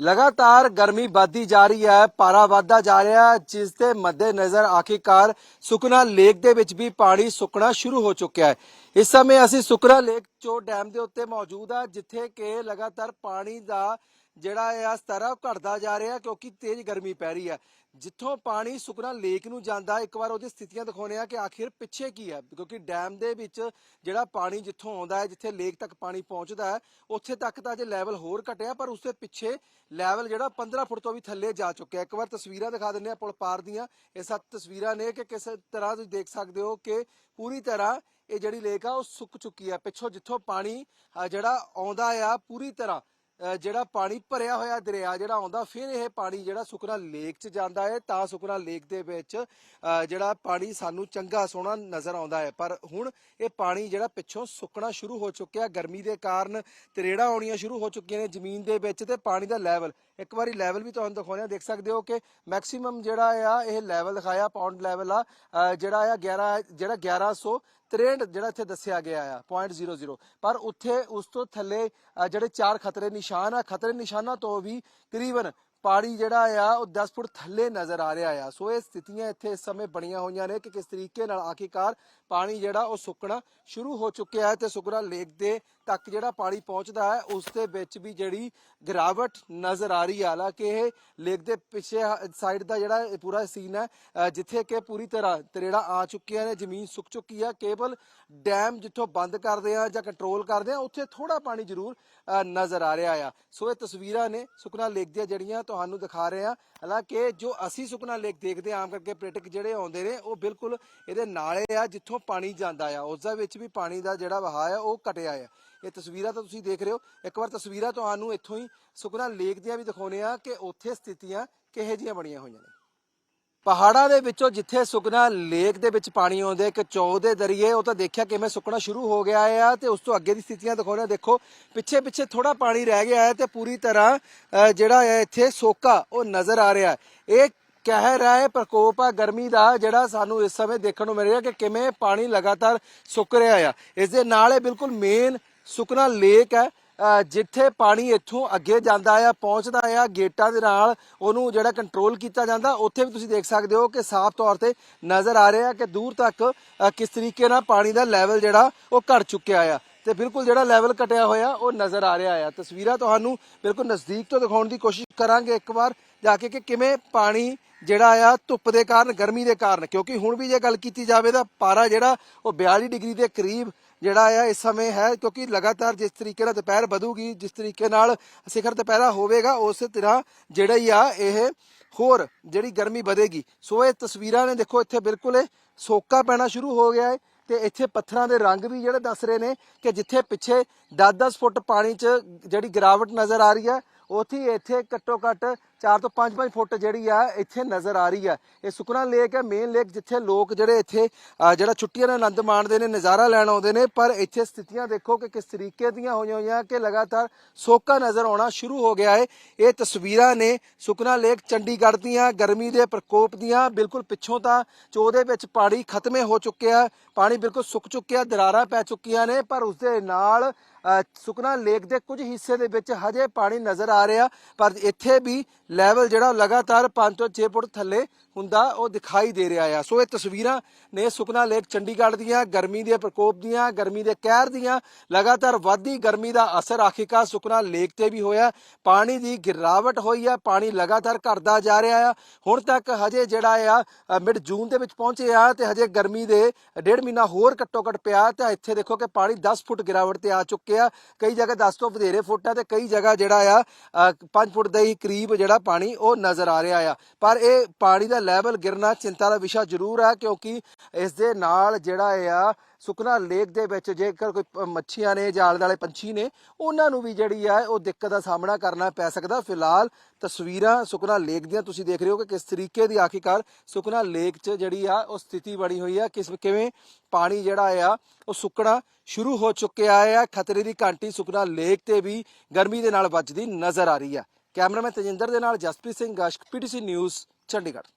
ਲਗਾਤਾਰ ਗਰਮੀ ਵੱਧਦੀ ਜਾ ਰਹੀ ਹੈ, ਪਾਰਾ ਵੱਧਦਾ ਜਾ ਰਿਹਾ ਹੈ, ਜਿਸ ਦੇ ਮੱਦੇ ਨਜ਼ਰ ਆਖਿਰਕਾਰ ਸੁਖਨਾ ਲੇਕ ਦੇ ਵਿੱਚ ਵੀ ਪਾਣੀ ਸੁੱਕਣਾ ਸ਼ੁਰੂ ਹੋ ਚੁੱਕਿਆ ਹੈ। ਇਸ ਸਮੇਂ ਅਸੀਂ ਸੁਕਨਾ ਲੇਕ ਚੋ ਡੈਮ ਦੇ ਉੱਤੇ ਮੌਜੂਦ ਆ ਜਿੱਥੇ ਕਿ ਲਗਾਤਾਰ ਪਾਣੀ ਦਾ ਜਿਹੜਾ ਹੈ ਆ ਸਤਰ ਘਟਦਾ ਜਾ ਰਿਹਾ ਕਿਉਂਕਿ ਤੇਜ਼ ਗਰਮੀ ਪੈ ਰਹੀ ਹੈ। ਜਿੱਥੋਂ ਪਾਣੀ ਸੁਖਨਾ ਲੇਕ ਨੂੰ ਜਾਂਦਾ, ਇੱਕ ਵਾਰ ਉਹਦੀ ਸਥਿਤੀਆਂ ਦਿਖਾਉਣੇ ਆ ਕਿ ਆਖਿਰ ਪਿੱਛੇ ਕੀ ਹੈ। ਕਿਉਂਕਿ ਡੈਮ ਦੇ ਵਿੱਚ ਜਿਹੜਾ ਪਾਣੀ ਜਿੱਥੋਂ ਆਉਂਦਾ ਹੈ, ਜਿੱਥੇ ਲੇਕ ਤੱਕ ਪਾਣੀ ਪਹੁੰਚਦਾ ਹੈ, ਉੱਥੇ ਤੱਕ ਤਾਂ ਅਜੇ ਲੈਵਲ ਹੋਰ ਘਟਿਆ, ਪਰ ਉਸ ਪਿੱਛੇ ਲੈਵਲ ਜਿਹੜਾ 15 ਫੁੱਟ ਤੋਂ ਵੀ ਥੱਲੇ ਜਾ ਚੁੱਕਿਆ। ਇੱਕ ਵਾਰ ਤਸਵੀਰਾਂ ਦਿਖਾ ਦਿੰਦੇ ਆ ਪੁਲ ਪਾਰ ਦੀਆਂ। ਇਹ ਸੱਤ ਤਸਵੀਰਾਂ ਨੇ ਕਿ ਕਿਸ ਤਰ੍ਹਾਂ ਤੁਸੀਂ ਦੇਖ ਸਕਦੇ ਹੋ ਕਿ ਪੂਰੀ ਤਰ੍ਹਾਂ ਇਹ ਜਿਹੜੀ ਲੇਕ ਆ, ਉਹ ਸੁੱਕ ਚੁੱਕੀ ਆ ਪਿੱਛੋਂ ਜਿੱਥੋਂ ਪਾਣੀ ਜਿਹੜਾ ਆਉਂਦਾ ਆ, ਪੂਰੀ ਤਰ੍ਹਾਂ ਜਿਹੜਾ ਪਾਣੀ ਭਰਿਆ ਹੋਇਆ ਦਰਿਆ ਜਿਹੜਾ ਆਉਂਦਾ, ਫਿਰ ਇਹ ਪਾਣੀ ਜਿਹੜਾ ਸੁਖਨਾ ਲੇਕ 'ਚ ਜਾਂਦਾ ਹੈ, ਤਾਂ ਸੁਖਨਾ ਲੇਕ ਦੇ ਵਿੱਚ ਜਿਹੜਾ ਪਾਣੀ ਸਾਨੂੰ ਚੰਗਾ ਸੋਹਣਾ ਨਜ਼ਰ ਆਉਂਦਾ ਹੈ। ਪਰ ਹੁਣ ਇਹ ਪਾਣੀ ਜਿਹੜਾ ਪਿੱਛੋਂ ਸੁੱਕਣਾ ਸ਼ੁਰੂ ਹੋ ਚੁੱਕਿਆ, ਗਰਮੀ ਦੇ ਕਾਰਨ ਤਰੇੜਾਂ ਆਉਣੀਆਂ ਸ਼ੁਰੂ ਹੋ ਚੁੱਕੀਆਂ ਨੇ ਜ਼ਮੀਨ ਦੇ ਵਿੱਚ ਤੇ ਪਾਣੀ ਦਾ ਲੈਵਲ ਇੱਕ ਵਾਰੀ ਲੈਵਲ ਵੀ ਤੁਹਾਨੂੰ ਦਿਖਾਉਂਦੇ ਦੇਖ ਸਕਦੇ ਹੋ ਕਿ ਮੈਕਸਿਮਮ ਜਿਹੜਾ ਆ, ਇਹ ਲੈਵਲ ਦਿਖਾਇਆ ਪਾਉਂਡ ਲੈਵਲ ਆ। ਜਿਹੜਾ ਆ 11 ਜਿਹੜਾ 1100 63 ਜਿਹੜਾ ਇੱਥੇ ਦੱਸਿਆ ਗਿਆ ਆ 0.00 ਪਰ ਉੱਥੇ ਉਸ ਤੋਂ ਥੱਲੇ ਅ, ਜਿਹੜੇ ਚਾਰ ਖਤਰੇ ਨਿਸ਼ਾਨ ਆ ਖਤਰੇ ਨਿਸ਼ਾਨਾਂ ਤੋਂ ਵੀ ਕਰੀਬਨ ਪਾਣੀ ਜਿਹੜਾ ਆ, ਉਹ 10 ਫੁੱਟ ਥੱਲੇ ਨਜ਼ਰ ਆ ਰਿਹਾ ਆ। ਸੋ ਇਹ ਸਥਿਤੀਆਂ ਇੱਥੇ ਇਸ ਸਮੇਂ ਬਣੀਆਂ ਹੋਈਆਂ ਨੇ ਕਿ ਕਿਸ ਤਰੀਕੇ ਨਾਲ ਆਖਿਰਕਾਰ ਪਾਣੀ ਜਿਹੜਾ ਉਹ ਸੁੱਕਣਾ ਸ਼ੁਰੂ ਹੋ ਚੁੱਕਿਆ ਹੈ ਤੇ ਸੁਖਨਾ ਲੇਕ ਦੇ ਤੱਕ ਜਿਹੜਾ ਪਾਣੀ ਪਹੁੰਚਦਾ ਹੈ, ਉਸ ਦੇ ਵਿੱਚ ਵੀ ਜਿਹੜੀ ਗਿਰਾਵਟ ਨਜ਼ਰ ਆ ਰਹੀ ਹੈ ਹਾਲਾਂਕਿ ਇਹ ਲੇਕ ਦੇ ਪਿੱਛੇ ਸਾਈਡ ਦਾ ਜਿਹੜਾ ਪੂਰਾ ਸੀਨ ਹੈ ਜਿੱਥੇ ਕਿ ਪੂਰੀ ਤਰ੍ਹਾਂ ਤਰੇੜਾ ਆ ਚੁੱਕੀਆਂ ਨੇ, ਜ਼ਮੀਨ ਸੁੱਕ ਚੁੱਕੀ ਆ। ਕੇਵਲ ਡੈਮ ਜਿੱਥੋਂ ਬੰਦ ਕਰਦੇ ਆ ਜਾਂ ਕੰਟਰੋਲ ਕਰਦੇ ਆ, ਉੱਥੇ ਥੋੜਾ ਪਾਣੀ ਜ਼ਰੂਰ ਨਜ਼ਰ ਆ ਰਿਹਾ ਆ। ਸੋ ਇਹ ਤਸਵੀਰਾਂ ਨੇ ਸੁਖਨਾ ਲੇਕ ਦੀਆਂ ਜਿਹੜੀਆਂ ਤੁਹਾਨੂੰ ਦਿਖਾ ਰਹੇ ਹਾਂ। ਹਾਲਾਂਕਿ ਜੋ ਅਸੀਂ ਸੁਖਨਾ ਲੇਕ ਦੇਖਦੇ ਹਾਂ, ਆਮ ਕਰਕੇ ਪਰਯਟਕ ਜਿਹੜੇ ਆਉਂਦੇ ਨੇ ਉਹ ਬਿਲਕੁਲ ਇਹਦੇ ਨਾਲੇ ਆ ਜਿੱਥੋਂ ਪਾਣੀ ਜਾਂਦਾ ਆ। ਉਸ ਦੇ ਵਿੱਚ ਵੀ ਪਾਣੀ ਦਾ ਜਿਹੜਾ ਵਹਾਅ ਆ ਉਹ ਘਟਿਆ ਆ। ਇਹ ਤਸਵੀਰਾਂ ਤਾਂ ਤੁਸੀਂ ਦੇਖ ਰਹੇ ਹੋ। ਇੱਕ ਵਾਰ ਤਸਵੀਰਾਂ ਤੁਹਾਨੂੰ ਇੱਥੋਂ ਹੀ ਸੁਖਨਾ ਲੇਕ ਦੀਆਂ ਵੀ ਦਿਖਾਉਣੇ ਆ ਕਿ ਉੱਥੇ ਸਥਿਤੀਆਂ ਕਿਹੋ ਜਿਹੀਆਂ ਬਣੀਆਂ ਹੋਈਆਂ ਨੇ। ਪਹਾੜਾਂ ਦੇ ਵਿੱਚੋਂ ਜਿੱਥੇ ਸੁਕਨਾ ਲੇਕ ਦੇ ਵਿੱਚ ਪਾਣੀ ਆਉਂਦੇ ਇੱਕ ਚੌ ਦੇ ਦਰਿਏ, ਉਹ ਤਾਂ ਦੇਖਿਆ ਕਿਵੇਂ ਸੁੱਕਣਾ ਸ਼ੁਰੂ ਹੋ ਗਿਆ ਆ, ਤੇ ਉਸ ਤੋਂ ਅੱਗੇ ਦੀ ਸਥਿਤੀਆਂ ਦਿਖਾਉਣੇ ਦੇਖੋ ਪਿੱਛੇ ਪਿੱਛੇ ਥੋੜਾ ਪਾਣੀ ਰਹਿ ਗਿਆ ਹੈ ਤੇ ਪੂਰੀ ਤਰ੍ਹਾਂ ਜਿਹੜਾ ਹੈ ਇੱਥੇ ਸੋਕਾ, ਉਹ ਨਜ਼ਰ ਆ ਰਿਹਾ ਇਹ ਕਹਿ ਰਿਹਾ ਹੈ, ਪ੍ਰਕੋਪ ਆ ਗਰਮੀ ਦਾ, ਜਿਹੜਾ ਸਾਨੂੰ ਇਸ ਸਮੇਂ ਦੇਖਣ ਨੂੰ ਮਿਲ ਰਿਹਾ ਕਿ ਕਿਵੇਂ ਪਾਣੀ ਲਗਾਤਾਰ ਸੁੱਕ ਰਿਹਾ ਆ। ਇਸ ਦੇ ਨਾਲ ਇਹ ਬਿਲਕੁਲ ਮੇਨ ਸੁਕਨਾ ਲੇਕ ਹੈ। ਜਿੱਥੇ ਪਾਣੀ ਇੱਥੋਂ ਅੱਗੇ ਜਾਂਦਾ ਆ, ਪਹੁੰਚਦਾ ਆ, ਗੇਟਾਂ ਦੇ ਨਾਲ ਉਹਨੂੰ ਜਿਹੜਾ ਕੰਟਰੋਲ ਕੀਤਾ ਜਾਂਦਾ, ਉੱਥੇ ਵੀ ਤੁਸੀਂ ਦੇਖ ਸਕਦੇ ਹੋ ਕਿ ਸਾਫ਼ ਤੌਰ ਤੇ ਨਜ਼ਰ ਆ ਰਿਹਾ ਕਿ ਦੂਰ ਤੱਕ ਕਿਸ ਤਰੀਕੇ ਨਾਲ ਪਾਣੀ ਦਾ ਲੈਵਲ ਜਿਹੜਾ, ਉਹ ਘਟ ਚੁੱਕਿਆ ਆ। ਤੇ ਬਿਲਕੁਲ ਜਿਹੜਾ ਲੈਵਲ ਘਟਿਆ ਹੋਇਆ, ਉਹ ਨਜ਼ਰ ਆ ਰਿਹਾ ਆ। ਤਸਵੀਰਾਂ ਤੁਹਾਨੂੰ ਬਿਲਕੁਲ ਨਜ਼ਦੀਕ ਤੋਂ ਦਿਖਾਉਣ ਦੀ ਕੋਸ਼ਿਸ਼ ਕਰਾਂਗੇ ਇੱਕ ਵਾਰ, ਜਾ ਕੇ ਕਿ ਕਿਵੇਂ ਪਾਣੀ ਜਿਹੜਾ ਆ, ਧੁੱਪ ਦੇ ਕਾਰਨ, ਗਰਮੀ ਦੇ ਕਾਰਨ, ਕਿਉਂਕਿ ਹੁਣ ਵੀ ਜੇ ਗੱਲ ਕੀਤੀ ਜਾਵੇ ਤਾਂ ਪਾਰਾ ਜਿਹੜਾ, ਉਹ 42 ਡਿਗਰੀ ਦੇ ਕਰੀਬ ਜਿਹੜਾ ਆ ਇਸ ਸਮੇਂ ਹੈ, ਕਿਉਂਕਿ ਲਗਾਤਾਰ ਜਿਸ ਤਰੀਕੇ ਨਾਲ ਦੁਪਹਿਰ ਵਧੂਗੀ, ਜਿਸ ਤਰੀਕੇ ਨਾਲ ਸਿਖਰ ਦੁਪਹਿਰਾ ਹੋਵੇਗਾ, ਉਸ ਤਰ੍ਹਾਂ ਜਿਹੜਾ ਹੀ ਆ ਇਹ ਹੋਰ ਜਿਹੜੀ ਗਰਮੀ ਵਧੇਗੀ। ਸੋ ਇਹ ਤਸਵੀਰਾਂ ਨੇ ਦੇਖੋ, ਇੱਥੇ ਬਿਲਕੁਲ ਸੋਕਾ ਪੈਣਾ ਸ਼ੁਰੂ ਹੋ ਗਿਆ ਹੈ ਤੇ ਇੱਥੇ ਪੱਥਰਾਂ ਦੇ ਰੰਗ ਵੀ ਜਿਹੜੇ ਦੱਸ ਰਹੇ ਨੇ ਕਿ ਜਿੱਥੇ ਪਿੱਛੇ 10-10 ਫੁੱਟ ਪਾਣੀ 'ਚ ਜਿਹੜੀ ਗਿਰਾਵਟ ਨਜ਼ਰ ਆ ਰਹੀ ਹੈ, ਉੱਥੇ ਇੱਥੇ ਘੱਟੋ ਘੱਟ 4 ਤੋਂ 5-5 ਫੁੱਟ ਜਿਹੜੀ ਆ ਇੱਥੇ ਨਜ਼ਰ ਆ ਰਹੀ ਹੈ ਇਹ ਸੁਖਨਾ ਲੇਕ ਹੈ ਮੇਨ ਲੇਕ ਜਿੱਥੇ ਲੋਕ ਜਿਹੜੇ ਇੱਥੇ ਜਿਹੜਾ ਛੁੱਟੀਆਂ ਦਾ ਆਨੰਦ ਮਾਣਦੇ ਨੇ ਨਜ਼ਾਰਾ ਲੈਣ ਆਉਂਦੇ ਨੇ ਪਰ ਇੱਥੇ ਸਥਿਤੀਆਂ ਦੇਖੋ ਕਿ ਕਿਸ ਤਰੀਕੇ ਦੀਆਂ ਹੋਈਆਂ ਹੋਈਆਂ ਕਿ ਲਗਾਤਾਰ ਸੋਕਾ ਨਜ਼ਰ ਆਉਣਾ ਸ਼ੁਰੂ ਹੋ ਗਿਆ ਹੈ। ਇਹ ਤਸਵੀਰਾਂ ਨੇ ਸੁਖਨਾ ਲੇਕ ਚੰਡੀਗੜ੍ਹ ਦੀਆਂ ਗਰਮੀ ਦੇ ਪ੍ਰਕੋਪ ਦੀਆਂ ਬਿਲਕੁਲ ਪਿੱਛੋਂ ਤਾਂ ਚੋਦੇ ਵਿੱਚ ਪਾਣੀ ਖਤਮੇ ਹੋ ਚੁੱਕਿਆ ਪਾਣੀ ਬਿਲਕੁਲ ਸੁੱਕ ਚੁੱਕਿਆ ਦਰਾਰਾਂ ਪੈ ਚੁੱਕੀਆਂ ਨੇ ਪਰ ਉਸ ਦੇ ਨਾਲ ਅ, ਸੁਖਨਾ ਲੇਕ ਦੇ ਕੁਝ ਹਿੱਸੇ ਦੇ ਵਿੱਚ ਹਜੇ ਪਾਣੀ ਨਜ਼ਰ ਆ ਰਿਹਾ ਪਰ ਇੱਥੇ ਵੀ ਲੈਵਲ ਜਿਹੜਾ ਉਹ ਲਗਾਤਾਰ 5 ਤੋਂ 6 ਫੁੱਟ ਥੱਲੇ ਹੁੰਦਾ ਉਹ ਦਿਖਾਈ ਦੇ ਰਿਹਾ ਆ। ਸੋ ਇਹ ਤਸਵੀਰਾਂ ਨੇ ਸੁਖਨਾ ਲੇਕ ਚੰਡੀਗੜ੍ਹ ਦੀਆਂ, ਗਰਮੀ ਦੇ ਪ੍ਰਕੋਪ ਦੀਆਂ, ਗਰਮੀ ਦੇ ਕਹਿਰ ਦੀਆਂ, ਲਗਾਤਾਰ ਵਧਦੀ ਗਰਮੀ ਦਾ ਅਸਰ ਆਖਿਰਕਾਰ ਸੁਖਨਾ ਲੇਕ ਤੇ ਵੀ ਹੋਇਆ। ਪਾਣੀ ਦੀ ਗਿਰਾਵਟ ਹੋਈ ਆ, ਪਾਣੀ ਲਗਾਤਾਰ ਘਟਦਾ ਜਾ ਰਿਹਾ ਆ। ਹੁਣ ਤੱਕ ਹਜੇ ਜਿਹੜਾ ਆ ਮਿਡ ਜੂਨ ਦੇ ਵਿੱਚ ਪਹੁੰਚੇ ਆ ਤੇ ਹਜੇ ਗਰਮੀ ਦੇ ਡੇਢ ਮਹੀਨਾ ਹੋਰ ਘੱਟੋ ਘੱਟ ਪਿਆ ਤੇ ਇੱਥੇ ਦੇਖੋ ਕਿ ਪਾਣੀ 10 ਫੁੱਟ ਗਿਰਾਵਟ ਤੇ ਆ ਚੁੱਕਿਆ। ਕਈ ਜਗ੍ਹਾ 10 ਤੋਂ ਵਧੇਰੇ ਫੁੱਟ ਆ ਤੇ ਕਈ ਜਗ੍ਹਾ ਜਿਹੜਾ ਆ 5 ਫੁੱਟ ਦੇ ਹੀ ਕਰੀਬ ਜਿਹੜਾ ਪਾਣੀ ਉਹ ਨਜ਼ਰ ਆ ਰਿਹਾ ਆ। ਪਰ ਇਹ ਪਾਣੀ ਦਾ ਲੈਵਲ ਗਿਰਨਾ ਚਿੰਤਾ ਦਾ ਵਿਸ਼ਾ ਜ਼ਰੂਰ ਹੈ ਕਿਉਂਕਿ ਇਸ ਦੇ ਨਾਲ ਜਿਹੜਾ ਆ, ਸੁਖਨਾ ਲੇਕ ਦੇ ਵਿੱਚ ਜੇਕਰ ਕੋਈ ਮੱਛੀਆਂ ਨੇ ਜਾਲ ਵਾਲੇ ਪੰਛੀ ਨੇ, ਉਹਨਾਂ ਨੂੰ ਵੀ ਜਿਹੜੀ ਆ, ਉਹ ਦਿੱਕਤ ਦਾ ਸਾਹਮਣਾ ਕਰਨਾ ਪੈ ਸਕਦਾ। ਫਿਲਹਾਲ ਤਸਵੀਰਾਂ ਸੁਖਨਾ ਲੇਕ ਦੀਆਂ ਤੁਸੀਂ ਦੇਖ ਰਹੇ ਹੋ ਕਿ ਕਿਸ ਤਰੀਕੇ ਦੀ ਆਖਿਰਕਾਰ ਸੁਖਨਾ ਲੇਕ 'ਚ ਜਿਹੜੀ ਆ, ਉਹ ਸਥਿਤੀ ਬਣੀ ਹੋਈ ਆ। ਕਿਸ ਕਿਵੇਂ ਪਾਣੀ ਜਿਹੜਾ ਆ, ਉਹ ਸੁੱਕਣਾ ਸ਼ੁਰੂ ਹੋ ਚੁੱਕਿਆ ਆ। ਖਤਰੇ ਦੀ ਘੰਟੀ ਸੁਖਨਾ ਲੇਕ ਤੇ ਵੀ ਗਰਮੀ ਦੇ ਨਾਲ ਵੱਜਦੀ ਨਜ਼ਰ ਆ ਰਹੀ ਆ। ਕੈਮਰਾਮੈਨ ਤੇਜਿੰਦਰ ਦੇ ਨਾਲ ਜਸਪ੍ਰੀਤ ਸਿੰਘ ਗਸ਼ਕ ਪੀਟੀਸੀ ਨਿਊਜ਼ ਚੰਡੀਗੜ੍ਹ।